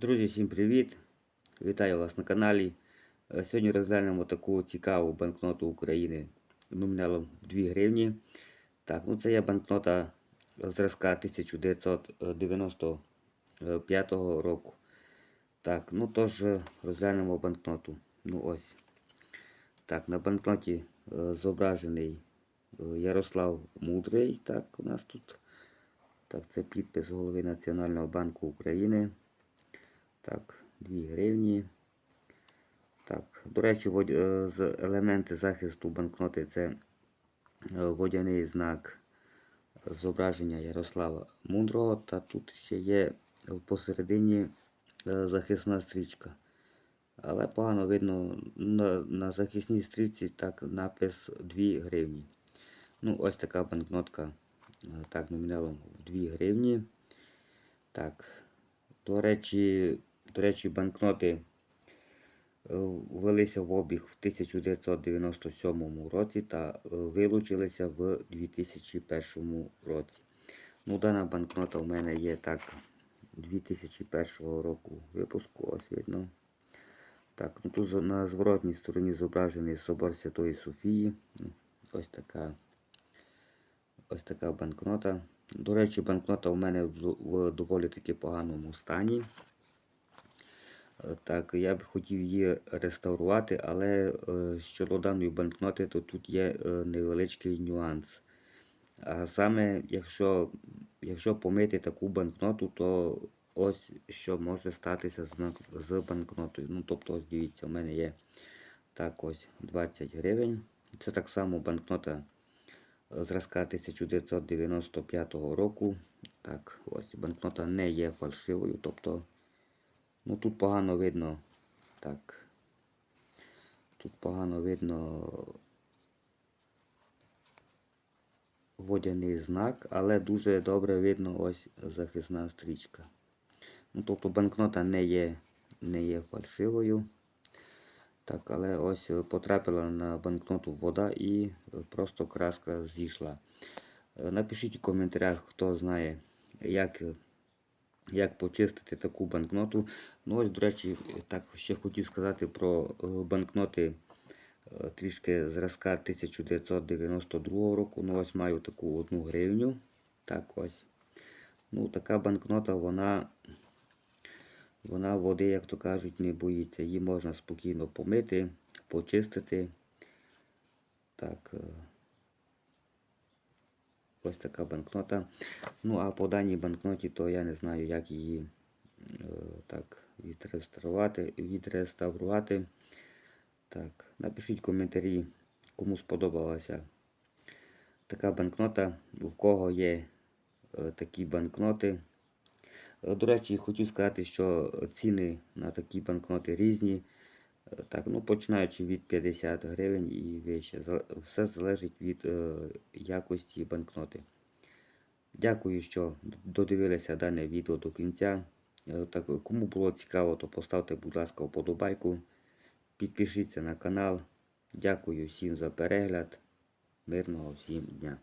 Друзі, всім привіт! Вітаю вас на каналі. Е, Сьогодні розглянемо таку цікаву банкноту України номіналом 2 гривні. Так, ну це є банкнота зразка 1995 року. Так, ну тож е, розглянемо банкноту. Ну ось. Так, на банкноті е, зображений Ярослав Мудрий. Так, у нас тут. Так, це підпис голови Національного банку України. Так, 2 гривні. Так, до речі, е, елементи захисту банкноти це е, водяний знак зображення Ярослава Мудрого. Та тут ще є посередині е, захисна стрічка. Але погано видно на, захисній стрічці так напис 2 гривні. Ну, ось така банкнотка. Так, номіналом 2 гривні. Так, до речі, до речі, банкноти е, ввелися в обіг в 1997 році та е, вилучилися в 2001 році. Ну, дана банкнота в мене є так 2001 року випуску, ось видно. Так, ну тут на зворотній стороні зображений собор Святої Софії. Ось така, ось така банкнота. До речі, банкнота у мене в доволі таки поганому стані. Е, Так, я б хотів її реставрувати, але е, щодо даної банкноти, то тут є е, невеличкий нюанс. А саме, якщо, якщо помити таку банкноту, то ось що може статися з, банкнотою. Ну, тобто, ось дивіться, у мене є так ось 20 гривень. Це так само банкнота зразка 1995 року. Так, ось банкнота не є фальшивою, тобто Ну тут погано видно. Так. Тут погано видно водяний знак, але дуже добре видно ось захисна стрічка. Ну, тобто банкнота не є, не є фальшивою. Так, але ось потрапила на банкноту вода і просто краска зійшла. Е, Напишіть у коментарях, хто знає, як як почистити таку банкноту. Ну ось, до речі, так ще хотів сказати про е, банкноти е, трішки зразка 1992 року. Ну ось маю таку одну гривню. Так ось. Ну, така банкнота, вона, вона води, як то кажуть, не боїться. Її можна спокійно помити, почистити. Так. Ось така банкнота. Ну, а по даній банкноті, то я не знаю, як її е, так відреставрувати. відреставрувати. Так, напишіть коментарі, кому сподобалася така банкнота, у кого є е, такі банкноти. Е, До речі, хотів сказати, що ціни на такі банкноти різні. Е, Так, ну починаючи від 50 гривень і вище. Все залежить від е, якості банкноти. Дякую, що додивилися дане відео до кінця. Е, Так, кому було цікаво, то поставте, будь ласка, вподобайку. Підпишіться на канал. Дякую всім за перегляд. Мирного всім дня.